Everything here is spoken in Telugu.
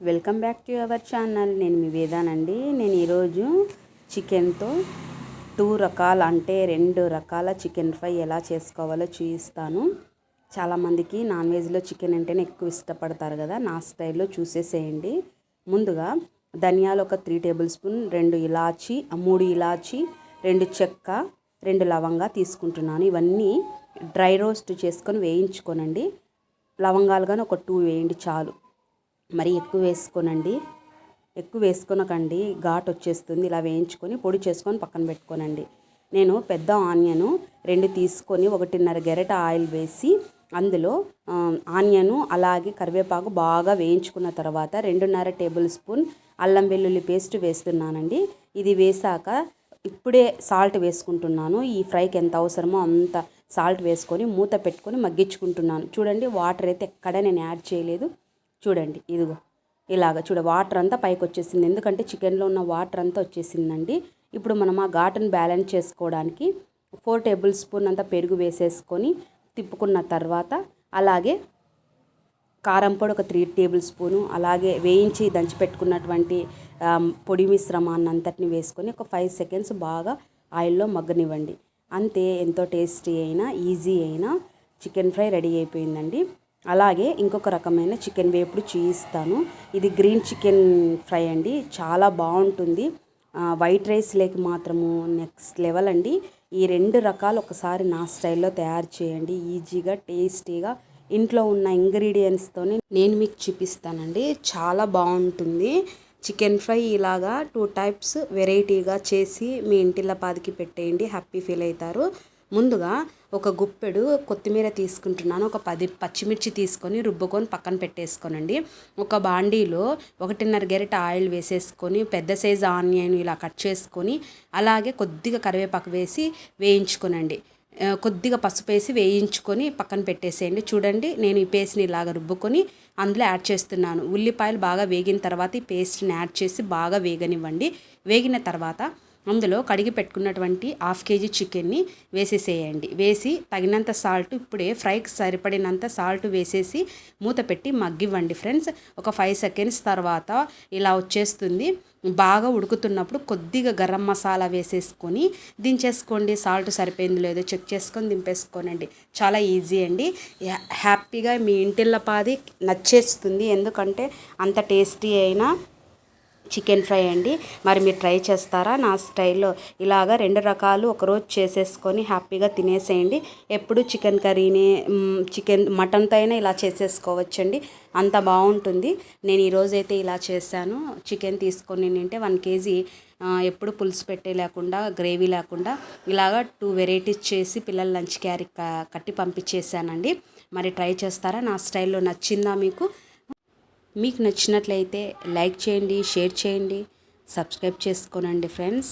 Welcome back to our channel. నేను మీ వేదానండి. నేను ఈరోజు చికెన్తో టూ రకాల అంటే రెండు రకాల చికెన్ ఫ్రై ఎలా చేసుకోవాలో చూపిస్తాను చాలామందికి నాన్ వెజ్లో చికెన్ అంటేనే ఎక్కువ ఇష్టపడతారు కదా నా స్టైల్లో చూసేసేయండి. ముందుగా ధనియాలు ఒక త్రీ టేబుల్ స్పూన్ రెండు ఇలాచి మూడు ఇలాచి రెండు చెక్క రెండు లవంగా తీసుకుంటున్నాను. ఇవన్నీ డ్రై రోస్ట్ చేసుకొని వేయించుకోనండి. లవంగాలు కానీ ఒక టూ వేయండి చాలు. మరి ఎక్కువ వేసుకోనండి. ఎక్కువ వేసుకొనకండి. ఘాట్ వచ్చేస్తుంది. ఇలా వేయించుకొని పొడి చేసుకొని పక్కన పెట్టుకోనండి. నేను పెద్ద ఆనియను రెండు తీసుకొని ఒకటిన్నర గెరట ఆయిల్ వేసి అందులో ఆనియను అలాగే కరివేపాకు బాగా వేయించుకున్న తర్వాత రెండున్నర టేబుల్ స్పూన్ అల్లం వెల్లుల్లి పేస్ట్ వేస్తున్నానండి. ఇది వేసాక ఇప్పుడే సాల్ట్ వేసుకుంటున్నాను. ఈ ఫ్రైకి ఎంత అవసరమో అంత సాల్ట్ వేసుకొని మూత పెట్టుకొని మగ్గించుకుంటున్నాను. చూడండి వాటర్ అయితే ఎక్కడ నేను యాడ్ చేయలేదు. చూడండి ఇదిగో. ఇలాగ చూడ వాటర్ అంతా పైకి వచ్చేసింది ఎందుకంటే చికెన్లో ఉన్న వాటర్ అంతా వచ్చేసిందండి. ఇప్పుడు మనం ఆ ఘాటును బ్యాలెన్స్ చేసుకోవడానికి ఫోర్ టేబుల్ స్పూన్ అంతా పెరుగు వేసేసుకొని తిప్పుకున్న తర్వాత అలాగే కారం పొడి ఒక త్రీ టేబుల్ స్పూను అలాగే వేయించి దంచి పెట్టుకున్నటువంటి పొడి మిశ్రమాన్ని అంతటిని వేసుకొని ఒక ఫైవ్ సెకండ్స్ బాగా ఆయిల్లో మగ్గనివ్వండి. అంతే ఎంతో టేస్టీ అయినా ఈజీ అయినా చికెన్ ఫ్రై రెడీ అయిపోయిందండి. అలాగే ఇంకొక రకమైన చికెన్ వేపుడు చేయిస్తాను. ఇది గ్రీన్ చికెన్ ఫ్రై అండి. చాలా బాగుంటుంది. వైట్ రైస్ లేక మాత్రము నెక్స్ట్ లెవెల్ అండి. ఈ రెండు రకాలు ఒకసారి నా స్టైల్లో తయారు చేయండి. ఈజీగా టేస్టీగా ఇంట్లో ఉన్న ఇంగ్రీడియంట్స్తోనే నేను మీకు చూపిస్తానండి. చాలా బాగుంటుంది. చికెన్ ఫ్రై ఇలాగా టూ టైప్స్ వెరైటీగా చేసి మీ ఇంటిల్లపాదికి పెట్టేయండి. హ్యాపీ ఫీల్ అవుతారు. ముందుగా ఒక గుప్పెడు కొత్తిమీర తీసుకుంటున్నాను. ఒక పది పచ్చిమిర్చి తీసుకొని రుబ్బుకొని పక్కన పెట్టేసుకోనండి. ఒక బాండీలో ఒకటిన్నర గెరిట ఆయిల్ వేసేసుకొని పెద్ద సైజు ఆనియన్ ఇలా కట్ చేసుకొని అలాగే కొద్దిగా కరివేపాకు వేసి వేయించుకోనండి. కొద్దిగా పసుపు వేసి వేయించుకొని పక్కన పెట్టేసేయండి. చూడండి నేను ఈ పేస్ట్ని ఇలాగ రుబ్బుకొని అందులో యాడ్ చేస్తున్నాను. ఉల్లిపాయలు బాగా వేగిన తర్వాత ఈ పేస్ట్ని యాడ్ చేసి బాగా వేగనివ్వండి. వేగిన తర్వాత అందులో కడిగి పెట్టుకున్నటువంటి హాఫ్ కేజీ చికెన్ని వేసేసేయండి. వేసి తగినంత సాల్ట్ ఇప్పుడే ఫ్రైకి సరిపడినంత సాల్ట్ వేసేసి మూత పెట్టి మగ్గివ్వండి ఫ్రెండ్స్. ఒక ఫైవ్ సెకండ్స్ తర్వాత ఇలా వచ్చేస్తుంది. బాగా ఉడుకుతున్నప్పుడు కొద్దిగా గరం మసాలా వేసేసుకొని దించేసుకోండి. సాల్ట్ సరిపోయింది లేదో చెక్ చేసుకొని దింపేసుకోనండి. చాలా ఈజీ అండి. హ్యాపీగా మీ ఇంటిల్లపాది నచ్చేస్తుంది. ఎందుకంటే అంత టేస్టీ అయినా చికెన్ ఫ్రై అండి. మరి మీరు ట్రై చేస్తారా? నా స్టైల్లో ఇలాగ రెండు రకాలు ఒకరోజు చేసేసుకొని హ్యాపీగా తినేసేయండి. ఎప్పుడు చికెన్ కర్రీని చికెన్ మటన్తో అయినా ఇలా చేసేసుకోవచ్చండి. అంత బాగుంటుంది. నేను ఈరోజైతే ఇలా చేశాను. చికెన్ తీసుకొని నింటే వన్ కేజీ ఎప్పుడు పులుసు పెట్టే లేకుండా గ్రేవీ లేకుండా ఇలాగ టూ వెరైటీస్ చేసి పిల్లల లంచ్ క్యారీ కట్టి పంపించేసానండి మరి ట్రై చేస్తారా? నా స్టైల్లో నచ్చిందా మీకు? మీకు నచ్చినట్లయితే లైక్ చేయండి షేర్ చేయండి సబ్స్క్రైబ్ చేసుకోనండి ఫ్రెండ్స్.